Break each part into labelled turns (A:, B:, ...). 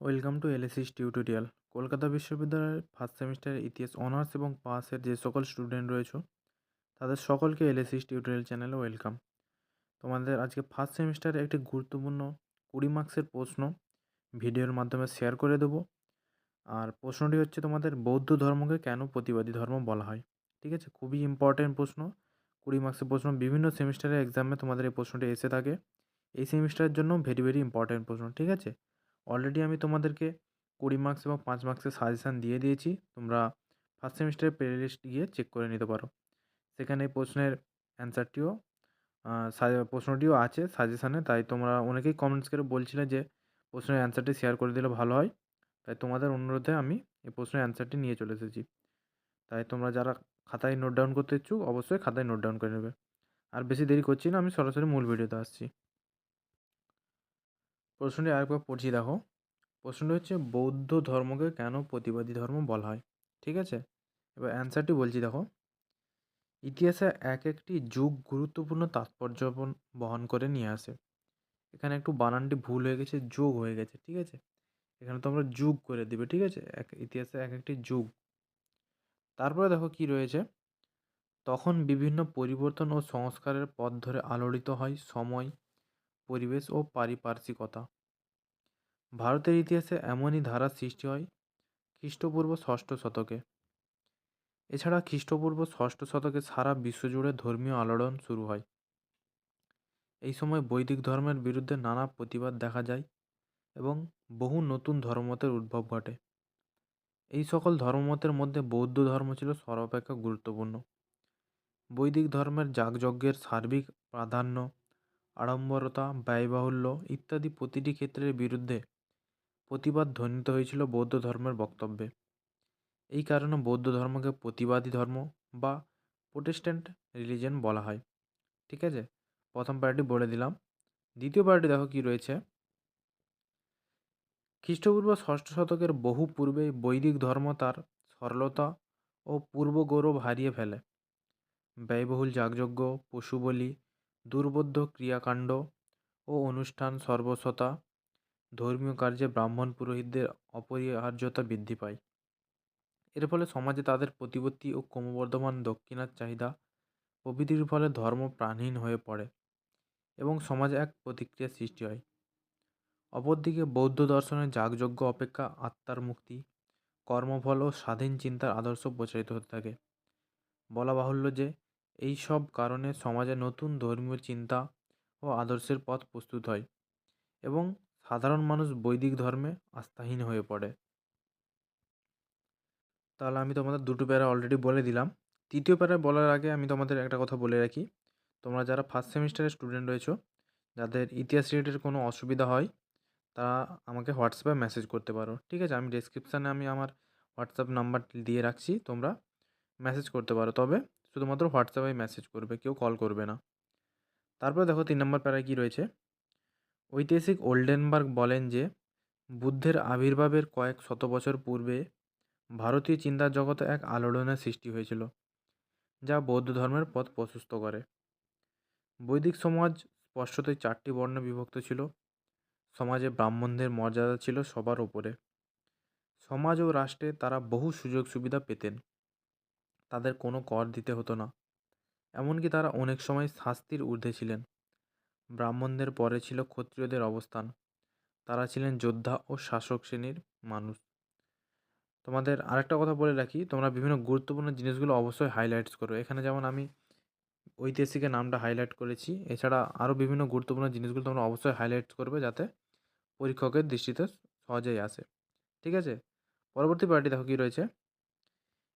A: Welcome to এলএসিস tutorial. Kolkata বিশ্ববিদ্যালয়ের first সেমিস্টারের ইতিহাস, অনার্স এবং পাসের যে সকল স্টুডেন্ট রয়েছে, তাদের সকলকে এলএসিস টিউটোরিয়াল চ্যানেলে ওয়েলকাম। তোমাদের আজকে ফার্স্ট সেমিস্টারে একটি গুরুত্বপূর্ণ কুড়ি মার্কসের প্রশ্ন ভিডিওর মাধ্যমে শেয়ার করে দেবো। আর প্রশ্নটি হচ্ছে তোমাদের বৌদ্ধ ধর্মকে কেন প্রতিবাদী ধর্ম বলা হয়? ঠিক আছে? খুবই ইম্পর্টেন্ট প্রশ্ন। কুড়ি মার্কসের প্রশ্ন বিভিন্ন সেমিস্টারের এক্সামে তোমাদের এই প্রশ্নটি এসে থাকে। এই সেমিস্টারের জন্য ভেরি ভেরি ইম্পর্টেন্ট প্রশ্ন, ঠিক আছে? অলরেডি আমি তোমাদেরকে কুড়ি মার্কস এবং পাঁচ মার্কসের সাজেশান দিয়ে দিয়েছি। তোমরা ফার্স্ট সেমিস্টারের প্লে লিস্ট গিয়ে চেক করে নিতে পারো। সেখানে এই প্রশ্নের অ্যান্সারটিও প্রশ্নটিও আছে সাজেশানে তাই তোমরা অনেকেই কমেন্টস করে বলছিলে যে প্রশ্নের অ্যান্সারটি শেয়ার করে দিলে ভালো হয়। তাই তোমাদের অনুরোধে আমি এই প্রশ্নের অ্যান্সারটি নিয়ে চলে এসেছি। তাই তোমরা যারা খাতায় নোট ডাউন করতে ইচ্ছুক, অবশ্যই খাতায় নোট ডাউন করে নেবে। আর বেশি দেরি করছি না, আমি সরাসরি মূল ভিডিওতে আসছি। প্রশ্নটি আরেকবার পড়ছি দেখো। প্রশ্নটি হচ্ছে, বৌদ্ধ ধর্মকে কেন প্রতিবাদী ধর্ম বলা হয়? ঠিক আছে? এবার অ্যান্সারটি বলছি দেখো। ইতিহাসে এক একটি যুগ গুরুত্বপূর্ণ তাৎপর্য বহন করে নিয়ে আসে। এখানে একটু বানানটি ভুল হয়ে গেছে, যোগ হয়ে গেছে, ঠিক আছে? এখানে তোমরা যুগ করে দিবে, ঠিক আছে? এক, ইতিহাসে এক একটি যুগ। তারপরে দেখো কি রয়েছে? তখন বিভিন্ন পরিবর্তন ও সংস্কারের পথ ধরে আলোড়িত হয় সময় পরিবেশ ও পারিপার্শ্বিকতা। ভারতের ইতিহাসে এমনই ধারার সৃষ্টি হয় খ্রিস্টপূর্ব ষষ্ঠ শতকে। এছাড়া খ্রিস্টপূর্ব ষষ্ঠ শতকে সারা বিশ্বজুড়ে ধর্মীয় আলোড়ন শুরু হয়। এই সময় বৈদিক ধর্মের বিরুদ্ধে নানা প্রতিবাদ দেখা যায় এবং বহু নতুন ধর্মমতের উদ্ভব ঘটে। এই সকল ধর্মমতের মধ্যে বৌদ্ধ ধর্ম ছিল সর্বাপেক্ষা গুরুত্বপূর্ণ। বৈদিক ধর্মের যাগযজ্ঞের সার্বিক প্রাধান্য আড়ম্বরতা, ব্যয়বাহুল্য ইত্যাদি প্রতিটি ক্ষেত্রের বিরুদ্ধে প্রতিবাদ ধ্বনিত হয়েছিল বৌদ্ধ ধর্মের বক্তব্যে। এই কারণে বৌদ্ধ ধর্মকে প্রতিবাদী ধর্ম বা প্রোটেস্ট্যান্ট রিলিজন বলা হয়। ঠিক আছে? প্রথম পার্টি বলে দিলাম। দ্বিতীয় পার্টি দেখো কি রয়েছে। খ্রিস্টপূর্ব ষষ্ঠ শতকের বহু পূর্বে বৈদিক ধর্ম তার সরলতা ও পূর্ব গৌরব হারিয়ে ফেলে। ব্যয়বহুল যাগযজ্ঞ পশু বলি দুর্বোধ্য ক্রিয়াকাণ্ড ও অনুষ্ঠান সর্বস্বতা, ধর্মীয় কার্যে ব্রাহ্মণ পুরোহিতদের অপরিহার্যতা বৃদ্ধি পায়। এর ফলে সমাজে তাদের প্রতিপত্তি ও ক্রমবর্ধমান দক্ষিণার চাহিদা প্রভৃতির ফলে ধর্ম প্রাণহীন হয়ে পড়ে এবং সমাজে এক প্রতিক্রিয়া সৃষ্টি হয়। অপরদিকে বৌদ্ধ দর্শনের যাগযজ্ঞ অপেক্ষা আত্মার মুক্তি, কর্মফল ও স্বাধীন চিন্তার আদর্শ প্রচারিত হতে থাকে। বলা বাহুল্য যে এই সব কারণে সমাজে নতুন ধর্মীয় চিন্তা ও আদর্শের পথ প্রস্তুত হয় এবং সাধারণ মানুষ বৈদিক ধর্মে আস্থাহীন হয়ে পড়ে। তাহলে আমি তোমাদের দুটো প্যারা অলরেডি বলে দিলাম। তৃতীয় প্যারা বলার আগে আমি তোমাদের একটা কথা বলে রাখি। তোমরা যারা ফার্স্ট সেমিস্টারের স্টুডেন্ট রয়েছো, যাদের ইতিহাস রিলেটেড কোনো অসুবিধা হয়, তারা আমাকে হোয়াটসঅ্যাপে মেসেজ করতে পারো। ঠিক আছে? আমি ডেসক্রিপশানে আমি আমার হোয়াটসঅ্যাপ নাম্বার দিয়ে রাখছি, তোমরা মেসেজ করতে পারো। তবে শুধুমাত্র হোয়াটসঅ্যাপে মেসেজ করবে, কেউ কল করবে না। তারপরে দেখো তিন নম্বর প্যারায় কী রয়েছে? ঐতিহাসিক ওল্ডেনবার্গ বলেন যে, বুদ্ধের আবির্ভাবের কয়েক শত বছর পূর্বে ভারতীয় চিন্তার জগতে এক আলোড়নের সৃষ্টি হয়েছিল, যা বৌদ্ধ ধর্মের পথ প্রশস্ত করে। বৈদিক সমাজ স্পষ্টতই চারটি বর্ণে বিভক্ত ছিল। সমাজে ব্রাহ্মণদের মর্যাদা ছিল সবার ওপরে সমাজ ও রাষ্ট্রে তারা বহু সুযোগ সুবিধা পেতেন। তাদের কোনো কর দিতে হতো না। এমনকি তারা অনেক সময় শাস্তির ঊর্ধ্বে ছিলেন। ব্রাহ্মণদের পরে ছিল ক্ষত্রিয়দের অবস্থান। তারা ছিলেন যোদ্ধা ও শাসক শ্রেণির মানুষ। তোমাদের আরেকটা কথা বলে রাখি, তোমরা বিভিন্ন গুরুত্বপূর্ণ জিনিসগুলো অবশ্যই হাইলাইটস করো। এখানে যেমন আমি ঐতিহাসিকের নামটা হাইলাইট করেছি। এছাড়া আরও বিভিন্ন গুরুত্বপূর্ণ জিনিসগুলো তোমরা অবশ্যই হাইলাইটস করবে যাতে পরীক্ষকের দৃষ্টিতে সহজেই আসে। ঠিক আছে? পরবর্তী পার্টি দেখো কী রয়েছে।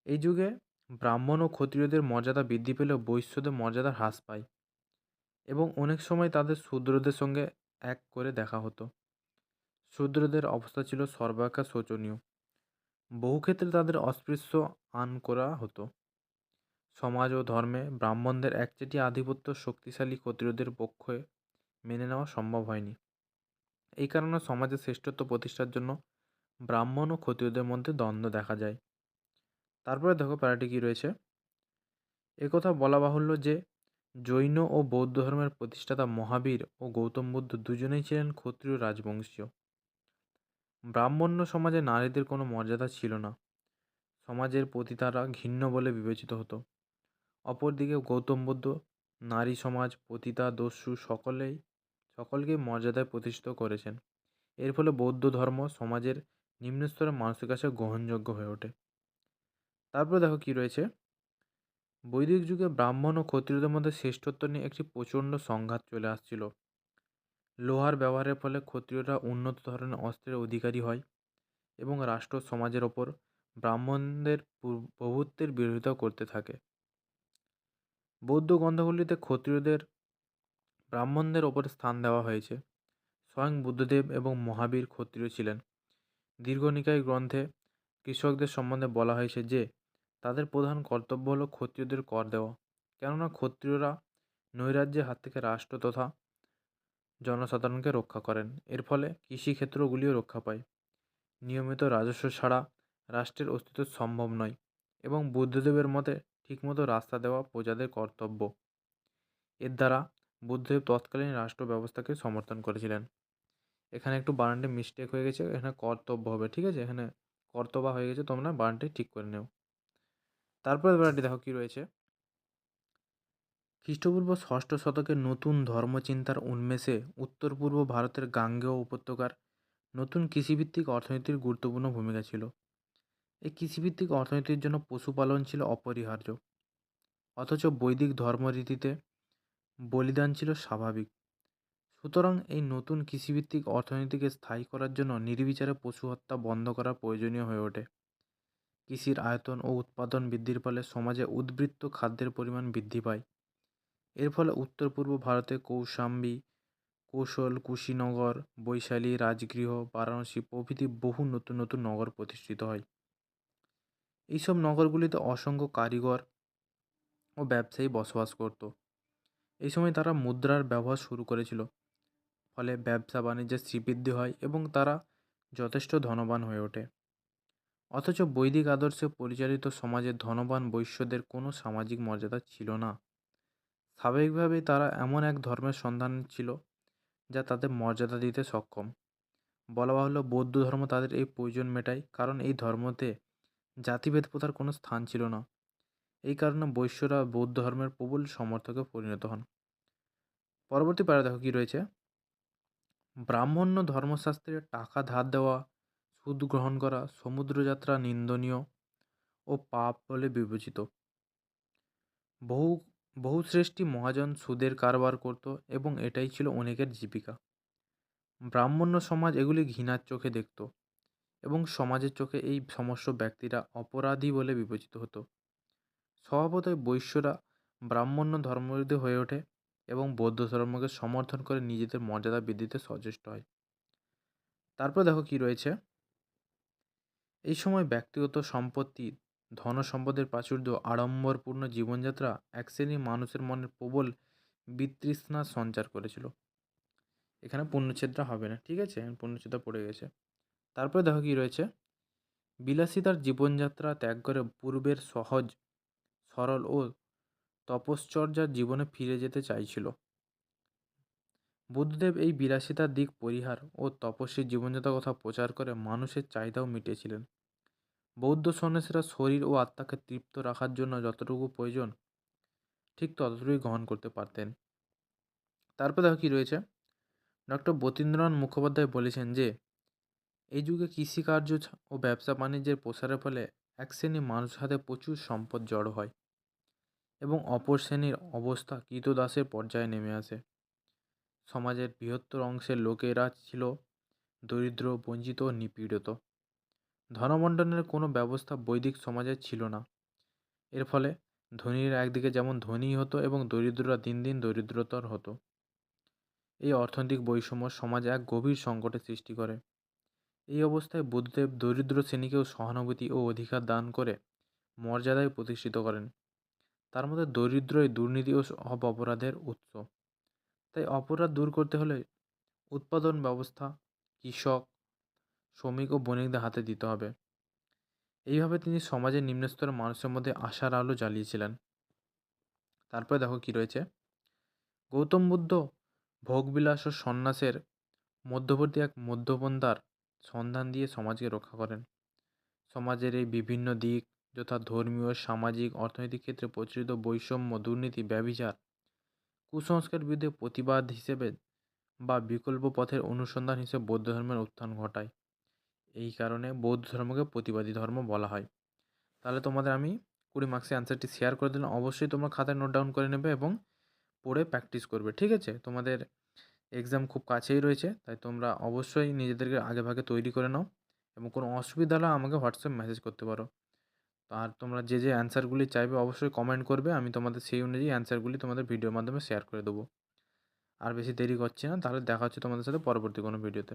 A: এই যুগে ব্রাহ্মণ ও ক্ষত্রিয়দের মর্যাদা বৃদ্ধি পেলেও বৈশ্যদের মর্যাদা হ্রাস পায় এবং অনেক সময় তাদের শূদ্রদের সঙ্গে এক করে দেখা হতো। শূদ্রদের অবস্থা ছিল সর্বাপেক্ষা শোচনীয়। বহু ক্ষেত্রে তাদের অস্পৃশ্য আন করা হতো। সমাজ ও ধর্মে ব্রাহ্মণদের একচেটি আধিপত্য শক্তিশালী ক্ষত্রিয়দের পক্ষে মেনে নেওয়া সম্ভব হয়নি। এই কারণে সমাজে শ্রেষ্ঠত্ব প্রতিষ্ঠার জন্য ব্রাহ্মণ ও ক্ষত্রিয়দের মধ্যে দ্বন্দ্ব দেখা যায়। তারপরে দেখো প্যারাটি কী রয়েছে? একথা বলা বাহুল্য যে, জৈন ও বৌদ্ধ ধর্মের প্রতিষ্ঠাতা মহাবীর ও গৌতম বুদ্ধ দুজনেই ছিলেন ক্ষত্রিয় রাজবংশীয়। ব্রাহ্মণ্য সমাজে নারীদের কোনো মর্যাদা ছিল না। সমাজের প্রতি তারা ঘৃণ্য বলে বিবেচিত হতো। অপরদিকে গৌতম বুদ্ধ নারী সমাজ, পতিতা, দস্যু সকলেই, সকলকেই মর্যাদায় প্রতিষ্ঠিত করেছেন। এর ফলে বৌদ্ধ ধর্ম সমাজের নিম্নস্তরের মানুষের কাছে গ্রহণযোগ্য হয়ে ওঠে। তারপরে দেখো কি রয়েছে? বৈদিক যুগে ব্রাহ্মণ ও ক্ষত্রিয়দের মধ্যে শ্রেষ্ঠত্ব নিয়ে একটি প্রচণ্ড সংঘাত চলে আসছিল। লোহার ব্যবহারের ফলে ক্ষত্রিয়রা উন্নত ধরনের অস্ত্রের অধিকারী হয় এবং রাষ্ট্র সমাজের ওপর ব্রাহ্মণদের প্রভুত্বের বিরোধিতা করতে থাকে। বৌদ্ধ গ্রন্থগুলিতে ক্ষত্রিয়দের, ব্রাহ্মণদের ওপর স্থান দেওয়া হয়েছে। স্বয়ং বুদ্ধদেব এবং মহাবীর ক্ষত্রিয় ছিলেন। দীর্ঘনিকায় গ্রন্থে কৃষকদের সম্বন্ধে বলা হয়েছে যে তাদের প্রধান কর্তব্য হলো ক্ষত্রিয়দের কর দেওয়া। কেননা ক্ষত্রিয়রা নৈরাজ্যের হাত থেকে রাষ্ট্র তথা জনসাধারণকে রক্ষা করেন। এর ফলে কৃষিক্ষেত্রগুলিও রক্ষা পায়। নিয়মিত রাজস্ব ছাড়া রাষ্ট্রের অস্তিত্ব সম্ভব নয় এবং বুদ্ধদেবের মতে ঠিকমতো রাস্তা দেওয়া প্রজাদের কর্তব্য। এর দ্বারা বুদ্ধদেব তৎকালীন রাষ্ট্র ব্যবস্থাকে সমর্থন করেছিলেন। এখানে একটু বানানটি মিস্টেক হয়ে গেছে, এখানে কর্তব্য হবে, ঠিক আছে? এখানে কর্তব্য হয়ে গেছে, তোমরা বানানটি ঠিক করে নেও। তারপরে বানানটি দেখো কী রয়েছে? খ্রিস্টপূর্ব ষষ্ঠ শতকে নতুন ধর্মচিন্তার উন্মেষে উত্তর পূর্ব ভারতের গাঙ্গেয় উপত্যকার নতুন কৃষিভিত্তিক অর্থনীতির গুরুত্বপূর্ণ ভূমিকা ছিল। এই কৃষিভিত্তিক অর্থনীতির জন্য পশুপালন ছিল অপরিহার্য। অথচ বৈদিক ধর্মরীতিতে বলিদান ছিল স্বাভাবিক। সুতরাং এই নতুন কৃষিভিত্তিক অর্থনীতিকে স্থায়ী করার জন্য নির্বিচারে পশু হত্যা বন্ধ করা প্রয়োজনীয় হয়ে ওঠে। কৃষির আয়তন ও উৎপাদন বৃদ্ধির ফলে সমাজে উদ্বৃত্ত খাদ্যের পরিমাণ বৃদ্ধি পায়। এর ফলে উত্তর পূর্ব ভারতে কৌশাম্বী, কৌশল, কুশীনগর, বৈশালী, রাজগৃহ, বারাণসী প্রভৃতি বহু নতুন নতুন নগর প্রতিষ্ঠিত হয়। এইসব নগরগুলিতে অসংখ্য কারিগর ও ব্যবসায়ী বসবাস করত। এই সময় তারা মুদ্রার ব্যবহার শুরু করেছিল। ফলে ব্যবসা বাণিজ্যের শ্রীবৃদ্ধি হয় এবং তারা যথেষ্ট ধনবান হয়ে ওঠে। অথচ বৈদিক আদর্শে পরিচালিত সমাজে ধনবান বৈশ্যদের কোনো সামাজিক মর্যাদা ছিল না। স্বাভাবিকভাবেই তারা এমন এক ধর্মের সন্ধান ছিল, যা তাদের মর্যাদা দিতে সক্ষম। বলা বাহুল্য বৌদ্ধ ধর্ম তাদের এই প্রয়োজন মেটায়, কারণ এই ধর্মতে জাতিভেদ প্রথার কোনো স্থান ছিল না। এই কারণে বৈশ্যরা বৌদ্ধ ধর্মের প্রবল সমর্থকে পরিণত হন। পরবর্তী প্যারা দেখো কী রয়েছে? ব্রাহ্মণ্য ধর্মশাস্ত্রে টাকা ধার দেওয়া সুদ গ্রহণ করা সমুদ্রযাত্রা নিন্দনীয় ও পাপ বলে বিবেচিত। বহু বহু বহুশ্রেষ্ঠী মহাজন সুদের কারবার করত এবং এটাই ছিল অনেকের জীবিকা। ব্রাহ্মণ্য সমাজ এগুলি ঘৃণার চোখে দেখত এবং সমাজের চোখে এই সমস্ত ব্যক্তিরা অপরাধী বলে বিবেচিত হতো। স্বভাবতই বৈশ্যরা ব্রাহ্মণ্য ধর্মবিরোধী হয়ে ওঠে এবং বৌদ্ধ ধর্মকে সমর্থন করে নিজেদের মর্যাদা বৃদ্ধিতে সচেষ্ট হয়। তারপর দেখো কি রয়েছে। এই সময় ব্যক্তিগত সম্পত্তি, ধন সম্পদের প্রাচুর্য, আড়ম্বরপূর্ণ জীবনযাত্রা এক শ্রেণির মানুষের মনে প্রবল বিতৃষ্ণা সঞ্চার করেছিল। এখানে পূর্ণচ্ছেদটা হবে না, ঠিক আছে? পূর্ণচ্ছেদটা পড়ে গেছে। তারপরে দেখো কি রয়েছে? বিলাসিতার জীবনযাত্রা ত্যাগ করে পূর্বের সহজ, সরল ও তপশ্চর্যার জীবনে ফিরে যেতে চাইছিল। বুদ্ধদেব এই বিলাসিতার দিক পরিহার ও তপস্বীর জীবনযাত্রার কথা প্রচার করে মানুষের চাহিদাও মিটিয়েছিলেন। বৌদ্ধ সন্ন্যাসীরা শরীর ও আত্মাকে তৃপ্ত রাখার জন্য যতটুকু প্রয়োজন, ঠিক ততটুকুই গ্রহণ করতে পারতেন। তারপর দেখো কী রয়েছে? ডক্টর বতীন্দ্রনাথ মুখোপাধ্যায় বলেছেন যে, এই যুগে কৃষিকার্য ও ব্যবসা বাণিজ্যের প্রসারের ফলে এক শ্রেণির মানুষের হাতে প্রচুর সম্পদ জড়ো হয় এবং অপর শ্রেণির অবস্থা কৃতদাসের পর্যায়ে নেমে আসে। সমাজের বৃহত্তর অংশের লোকেরা ছিল দরিদ্র, বঞ্চিত ও নিপীড়িত। ধনবন্টনের কোনো ব্যবস্থা বৈদিক সমাজে ছিল না। এর ফলে ধনীরা একদিকে যেমন ধনী হতো এবং দরিদ্ররা দিন দিন দরিদ্রতর হতো। এই অর্থনৈতিক বৈষম্য সমাজে এক গভীর সংকটের সৃষ্টি করে। এই অবস্থায় বুদ্ধদেব দরিদ্র শ্রেণীকেও সহানুভূতি ও অধিকার দান করে মর্যাদায় প্রতিষ্ঠিত করেন। তার মধ্যে দরিদ্রই দুর্নীতি ও অপরাধের উৎস। তাই অপরাধ দূর করতে হলে উৎপাদন ব্যবস্থা, কৃষক, শ্রমিক ও বণিকদের হাতে দিতে হবে। এইভাবে তিনি সমাজের নিম্নস্তরের মানুষের মধ্যে আশার আলো জ্বালিয়েছিলেন। তারপরে দেখো কি রয়েছে। গৌতম বুদ্ধ ভোগবিলাস ও সন্ন্যাসের মধ্যবর্তী এক মধ্যপন্থার সন্ধান দিয়ে সমাজকে রক্ষা করেন। সমাজের এই বিভিন্ন দিক, যথা ধর্মীয়, সামাজিক, অর্থনৈতিক ক্ষেত্রে প্রচলিত বৈষম্য, দুর্নীতি, ব্যভিচার কুসংস্কারের বিরুদ্ধে প্রতিবাদ হিসেবে বা বিকল্প পথের অনুসন্ধান হিসেবে বৌদ্ধ ধর্মের উত্থান ঘটায়। এই কারণে বৌদ্ধ ধর্মকে প্রতিবাদী ধর্ম বলা হয়। তাহলে তোমাদের আমি কুড়ি মার্কসের অ্যান্সারটি শেয়ার করে দিলাম। অবশ্যই তোমরা খাতায় নোট ডাউন করে নেবে এবং পড়ে প্র্যাকটিস করবে, ঠিক আছে? তোমাদের এক্সাম খুব কাছেই রয়েছে, তাই তোমরা অবশ্যই নিজেদেরকে আগে ভাগে তৈরি করে নাও এবং কোনো অসুবিধা হলে আমাকে হোয়াটসঅ্যাপ মেসেজ করতে পারো। আর তোমরা যে যে অ্যান্সারগুলি চাইবে অবশ্যই কমেন্ট করবে, আমি তোমাদের সেই অনুযায়ী অ্যান্সারগুলি তোমাদের ভিডিওর মাধ্যমে শেয়ার করে দেবো। আর বেশি দেরি করছি না, তাহলে দেখা হচ্ছে তোমাদের সাথে পরবর্তী কোনো ভিডিওতে